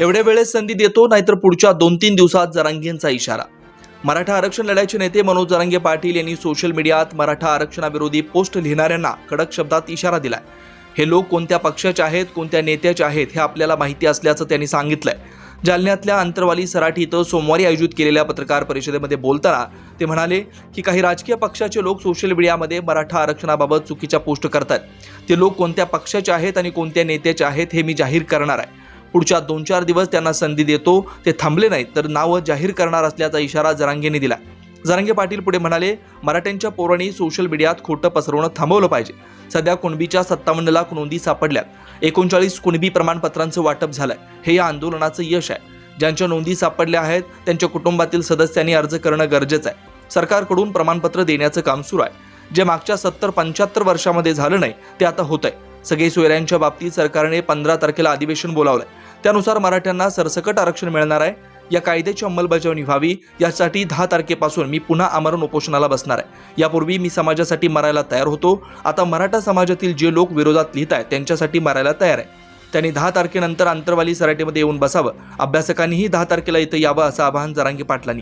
एवढ्या वेळेस संधी देतो नाहीतर पुढच्या दोन तीन दिवसात जरांगेंचा इशारा. मराठा आरक्षण लढ्याचे नेते मनोज जरांगे पाटील यांनी सोशल मीडियात मराठा आरक्षणाविरोधी पोस्ट लिहिणाऱ्यांना कडक शब्दात इशारा दिलाय. हे लोक कोणत्या पक्षाचे आहेत कोणत्या नेत्याचे आहेत हे आपल्याला माहिती असल्याचं त्यांनी सांगितलंय. जालन्यातल्या अंतरवाली सराठी इथं सोमवारी आयोजित केलेल्या पत्रकार परिषदेमध्ये बोलताना ते म्हणाले की काही राजकीय पक्षाचे लोक सोशल मीडियामध्ये मराठा आरक्षणाबाबत चुकीच्या पोस्ट करतात ते लोक कोणत्या पक्षाचे आहेत आणि कोणत्या नेत्याचे आहेत हे मी जाहीर करणार आहे. पुढच्या दोन चार दिवस त्यांना संधी देतो. ते थांबले नाहीत तर नावं जाहीर करणार असल्याचा इशारा जरांगेने दिला. जरांगे पाटील पुढे म्हणाले मराठ्यांच्या पोरांनी सोशल मीडियात खोटं पसरवणं थांबवलं पाहिजे. सध्या कुणबीच्या सत्तावन्न लाख नोंदी सापडल्यात. एकोणचाळीस कुणबी प्रमाणपत्रांचं वाटप झालंय. हे या आंदोलनाचं यश आहे. ज्यांच्या नोंदी सापडल्या आहेत त्यांच्या कुटुंबातील सदस्यांनी अर्ज करणं गरजेचं आहे. सरकारकडून प्रमाणपत्र देण्याचं काम सुरू आहे. जे मागच्या सत्तर पंच्याहत्तर वर्षामध्ये झालं नाही ते आता होत आहे सगळे सोयऱ्यांच्या बाबतीत सरकारने पंधरा तारखेला अधिवेशन बोलावलंय. त्यानुसार मराठ्यांना सरसकट आरक्षण मिळणार आहे. या कायद्याची अंमलबजावणी व्हावी यासाठी दहा तारखेपासून मी पुन्हा आमरण उपोषणाला बसणार आहे. यापूर्वी मी समाजासाठी मरायला तयार होतो. आता मराठा समाजातील जे लोक विरोधात लिहित आहेत त्यांच्यासाठी मरायला तयार आहे. त्यांनी दहा तारखेनंतर आंतरवाली सराटेमध्ये येऊन बसावं. अभ्यासकांनीही दहा तारखेला इथं यावं असं आवाहन जरांगी पाटलांनी